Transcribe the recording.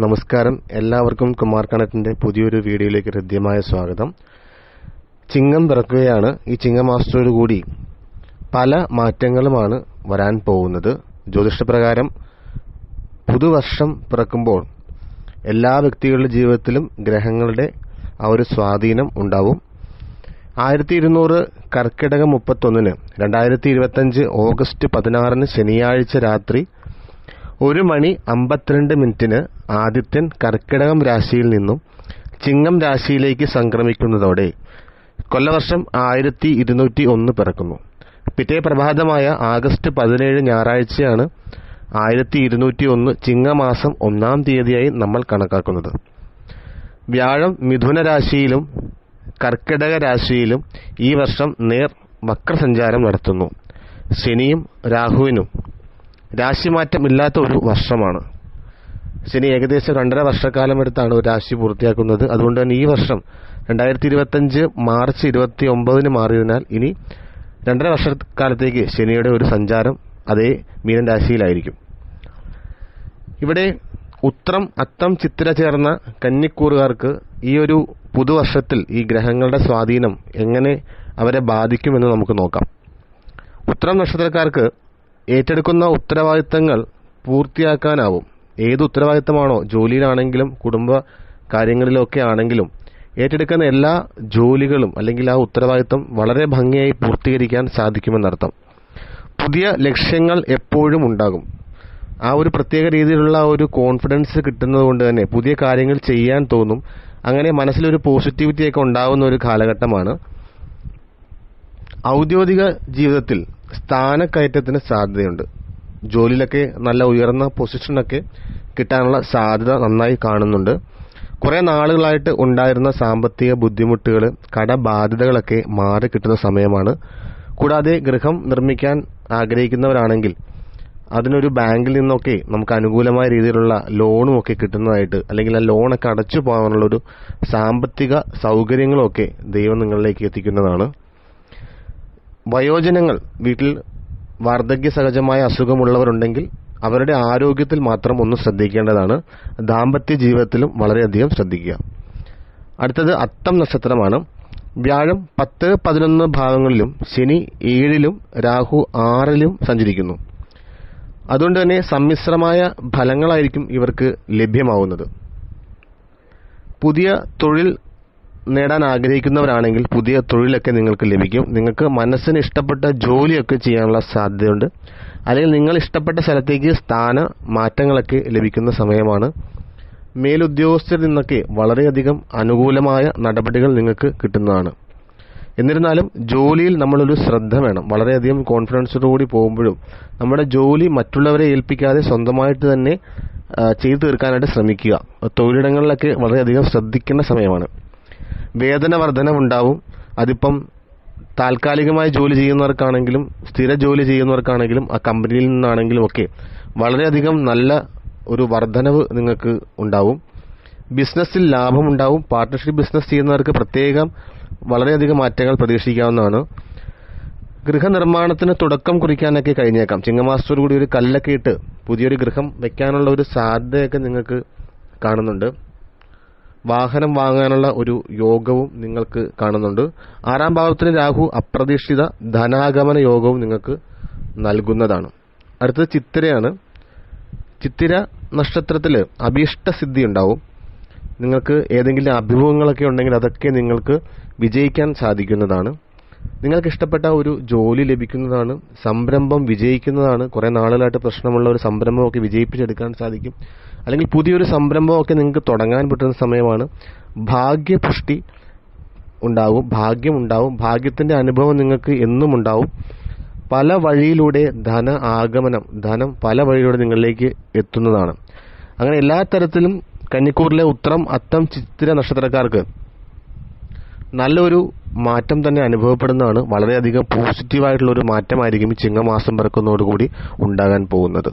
നമസ്കാരം. എല്ലാവർക്കും കുമാർ കണറ്റിന്റെ പുതിയൊരു വീഡിയോയിലേക്ക് ഹൃദ്യമായ സ്വാഗതം. ചിങ്ങം പിറക്കുകയാണ്. ഈ ചിങ്ങമാസത്തോടുകൂടി പല മാറ്റങ്ങളുമാണ് വരാൻ പോകുന്നത്. ജ്യോതിഷപ്രകാരം പുതുവർഷം പിറക്കുമ്പോൾ എല്ലാ വ്യക്തികളുടെ ജീവിതത്തിലും ഗ്രഹങ്ങളുടെ ആ ഒരു സ്വാധീനം ഉണ്ടാവും. ആയിരത്തി ഇരുന്നൂറ് കർക്കിടകം മുപ്പത്തൊന്നിന് രണ്ടായിരത്തി ഇരുപത്തഞ്ച് ഓഗസ്റ്റ് പതിനാറിന് ശനിയാഴ്ച രാത്രി ഒരു മണി അമ്പത്തിരണ്ട് മിനിറ്റിന് ആദിത്യൻ കർക്കിടകം രാശിയിൽ നിന്നും ചിങ്ങം രാശിയിലേക്ക് സംക്രമിക്കുന്നതോടെ കൊല്ലവർഷം ആയിരത്തി ഇരുന്നൂറ്റി ഒന്ന് പിറക്കുന്നു. പിറ്റേ പ്രഭാതമായ ആഗസ്റ്റ് പതിനേഴ് ഞായറാഴ്ചയാണ് ആയിരത്തി ഇരുന്നൂറ്റി ഒന്ന് ചിങ്ങമാസം ഒന്നാം തീയതിയായി നമ്മൾ കണക്കാക്കുന്നത്. വ്യാഴം മിഥുന രാശിയിലും കർക്കിടക രാശിയിലും ഈ വർഷം നേർ വക്രസഞ്ചാരം നടത്തുന്നു. ശനിയും രാഹുവിനും രാശിമാറ്റം ഇല്ലാത്ത ഒരു വർഷമാണ്. ശനി ഏകദേശം രണ്ടര വർഷക്കാലം എടുത്താണ് ഒരു രാശി പൂർത്തിയാക്കുന്നത്. അതുകൊണ്ട് തന്നെ ഈ വർഷം രണ്ടായിരത്തി ഇരുപത്തഞ്ച് മാർച്ച് ഇരുപത്തി ഒമ്പതിന് മാറിയതിനാൽ ഇനി രണ്ടര വർഷക്കാലത്തേക്ക് ശനിയുടെ ഒരു സഞ്ചാരം അതേ മീനൻ രാശിയിലായിരിക്കും. ഇവിടെ ഉത്രം അത്തം ചിത്തിര ചേർന്ന കന്നിക്കൂറുകാർക്ക് ഈ ഒരു പുതുവർഷത്തിൽ ഈ ഗ്രഹങ്ങളുടെ സ്വാധീനം എങ്ങനെ അവരെ ബാധിക്കുമെന്ന് നമുക്ക് നോക്കാം. ഉത്രം നക്ഷത്രക്കാർക്ക് ഏറ്റെടുക്കുന്ന ഉത്തരവാദിത്തങ്ങൾ പൂർത്തിയാക്കാനാവും. ഏത് ഉത്തരവാദിത്തമാണോ? ജോലിയിലാണെങ്കിലും കുടുംബ കാര്യങ്ങളിലൊക്കെ ആണെങ്കിലും. ഏറ്റെടുക്കുന്ന എല്ലാ ജോലികളും അല്ലെങ്കിൽ ആ ഉത്തരവാദിത്തം വളരെ ഭംഗിയായി പൂർത്തീകരിക്കാൻ സാധിക്കുമെന്നർത്ഥം. പുതിയ ലക്ഷ്യങ്ങൾ എപ്പോഴും ഉണ്ടാകും. ആ ഒരു പ്രത്യേക രീതിയിലുള്ള ഒരു കോൺഫിഡൻസ് കിട്ടുന്നത് കൊണ്ട് തന്നെ പുതിയ കാര്യങ്ങൾ ചെയ്യാൻ തോന്നും. അങ്ങനെ മനസ്സിലൊരു പോസിറ്റിവിറ്റിയൊക്കെ ഉണ്ടാകുന്ന ഒരു കാലഘട്ടമാണ്. ഔദ്യോഗിക ജീവിതത്തിൽ സ്ഥാനക്കയറ്റത്തിന് സാധ്യതയുണ്ട്. ജോലിയിലൊക്കെ നല്ല ഉയർന്ന പൊസിഷനൊക്കെ കിട്ടാനുള്ള സാധ്യത നന്നായി കാണുന്നുണ്ട്. കുറേ നാളുകളായിട്ട് ഉണ്ടായിരുന്ന സാമ്പത്തിക ബുദ്ധിമുട്ടുകൾ കടബാധ്യതകളൊക്കെ മാറി കിട്ടുന്ന സമയമാണ്. കൂടാതെ ഗൃഹം നിർമ്മിക്കാൻ ആഗ്രഹിക്കുന്നവരാണെങ്കിൽ അതിനൊരു ബാങ്കിൽ നിന്നൊക്കെ നമുക്ക് അനുകൂലമായ രീതിയിലുള്ള ലോണും ഒക്കെ കിട്ടുന്നതായിട്ട് അല്ലെങ്കിൽ ആ ലോണൊക്കെ അടച്ചു പോകാനുള്ളൊരു സാമ്പത്തിക സൗകര്യങ്ങളൊക്കെ ദൈവം നിങ്ങളിലേക്ക് എത്തിക്കുന്നതാണ്. വയോജനങ്ങൾ വീട്ടിൽ വാർദ്ധക്യ സഹജമായ അസുഖമുള്ളവരുണ്ടെങ്കിൽ അവരുടെ ആരോഗ്യത്തിൽ മാത്രം ഒന്ന് ശ്രദ്ധിക്കേണ്ടതാണ്. ദാമ്പത്യ ജീവിതത്തിലും വളരെയധികം ശ്രദ്ധിക്കുക. അടുത്തത് അത്തം നക്ഷത്രമാണ്. വ്യാഴം പത്ത് പതിനൊന്ന് ഭാഗങ്ങളിലും ശനി ഏഴിലും രാഹു ആറിലും സഞ്ചരിക്കുന്നു. അതുകൊണ്ട് തന്നെ സമ്മിശ്രമായ ഫലങ്ങളായിരിക്കും ഇവർക്ക് ലഭ്യമാവുന്നത്. പുതിയ തൊഴിൽ നേടാൻ ആഗ്രഹിക്കുന്നവരാണെങ്കിൽ പുതിയ തൊഴിലൊക്കെ നിങ്ങൾക്ക് ലഭിക്കും. നിങ്ങൾക്ക് മനസ്സിന് ഇഷ്ടപ്പെട്ട ജോലിയൊക്കെ ചെയ്യാനുള്ള സാധ്യതയുണ്ട്. അല്ലെങ്കിൽ നിങ്ങൾ ഇഷ്ടപ്പെട്ട സ്ഥലത്തേക്ക് സ്ഥാന മാറ്റങ്ങളൊക്കെ ലഭിക്കുന്ന സമയമാണ്. മേലുദ്യോഗസ്ഥരിൽ നിന്നൊക്കെ വളരെയധികം അനുകൂലമായ നടപടികൾ നിങ്ങൾക്ക് കിട്ടുന്നതാണ്. എന്നിരുന്നാലും ജോലിയിൽ നമ്മളൊരു ശ്രദ്ധ വേണം. വളരെയധികം കോൺഫിഡൻസോടുകൂടി പോകുമ്പോഴും നമ്മുടെ ജോലി മറ്റുള്ളവരെ ഏൽപ്പിക്കാതെ സ്വന്തമായിട്ട് തന്നെ ചെയ്തു തീർക്കാനായിട്ട് ശ്രമിക്കുക. തൊഴിലിടങ്ങളിലൊക്കെ വളരെയധികം ശ്രദ്ധിക്കേണ്ട സമയമാണ്. വേതന വർധനവുണ്ടാവും അതിപ്പം താൽക്കാലികമായി ജോലി ചെയ്യുന്നവർക്കാണെങ്കിലും സ്ഥിര ജോലി ചെയ്യുന്നവർക്കാണെങ്കിലും ആ കമ്പനിയിൽ നിന്നാണെങ്കിലും ഒക്കെ വളരെയധികം നല്ല ഒരു വർധനവ് നിങ്ങൾക്ക് ഉണ്ടാവും. ബിസിനസ്സിൽ ലാഭമുണ്ടാവും. പാർട്ട്ണർഷിപ്പ് ബിസിനസ് ചെയ്യുന്നവർക്ക് പ്രത്യേകം വളരെയധികം മാറ്റങ്ങൾ പ്രതീക്ഷിക്കാവുന്നതാണ്. ഗൃഹനിർമ്മാണത്തിന് തുടക്കം കുറിക്കാനൊക്കെ കഴിഞ്ഞേക്കാം. ചിങ്ങമാസത്തോടു കൂടി ഒരു കല്ലൊക്കെ ഇട്ട് പുതിയൊരു ഗൃഹം വെക്കാനുള്ള ഒരു സാധ്യതയൊക്കെ നിങ്ങൾക്ക് കാണുന്നുണ്ട്. വാഹനം വാങ്ങാനുള്ള ഒരു യോഗവും നിങ്ങൾക്ക് കാണുന്നുണ്ട്. ആറാം ഭാവത്തിന് രാഹു അപ്രതീക്ഷിത ധനാഗമന യോഗവും നിങ്ങൾക്ക് നൽകുന്നതാണ്. അടുത്തത് ചിത്തിരയാണ്. ചിത്തിര നക്ഷത്രത്തിൽ അഭീഷ്ട സിദ്ധി ഉണ്ടാവും. നിങ്ങൾക്ക് ഏതെങ്കിലും അഭിമുഖങ്ങളൊക്കെ ഉണ്ടെങ്കിൽ അതൊക്കെ നിങ്ങൾക്ക് വിജയിക്കാൻ സാധിക്കുന്നതാണ്. നിങ്ങൾക്ക് ഇഷ്ടപ്പെട്ട ഒരു ജോലി ലഭിക്കുന്നതാണ് സംരംഭം വിജയിക്കുന്നതാണ് കുറേ നാളുകളായിട്ട് പ്രശ്നമുള്ള ഒരു സംരംഭമൊക്കെ വിജയിപ്പിച്ചെടുക്കാൻ സാധിക്കും. അല്ലെങ്കിൽ പുതിയൊരു സംരംഭമൊക്കെ നിങ്ങൾക്ക് തുടങ്ങാൻ പറ്റുന്ന സമയമാണ് ഭാഗ്യപുഷ്ടി ഉണ്ടാവും ഭാഗ്യം ഉണ്ടാവും ഭാഗ്യത്തിന്റെ അനുഭവം നിങ്ങൾക്ക് എന്നും ഉണ്ടാവും. പല വഴിയിലൂടെ ധന ആഗമനം ധനം പല വഴിയിലൂടെ നിങ്ങളിലേക്ക് എത്തുന്നതാണ്. അങ്ങനെ എല്ലാ തരത്തിലും കന്നിക്കൂറിലെ ഉത്രം അത്തം ചിത്തിര നക്ഷത്രക്കാർക്ക് നല്ലൊരു മാറ്റം തന്നെ അനുഭവപ്പെടുന്നതാണ് വളരെയധികം പോസിറ്റീവായിട്ടുള്ള ഒരു മാറ്റമായിരിക്കും ഈ ചിങ്ങമാസം പിറക്കുന്നതോടുകൂടി ഉണ്ടാകാൻ പോകുന്നത്.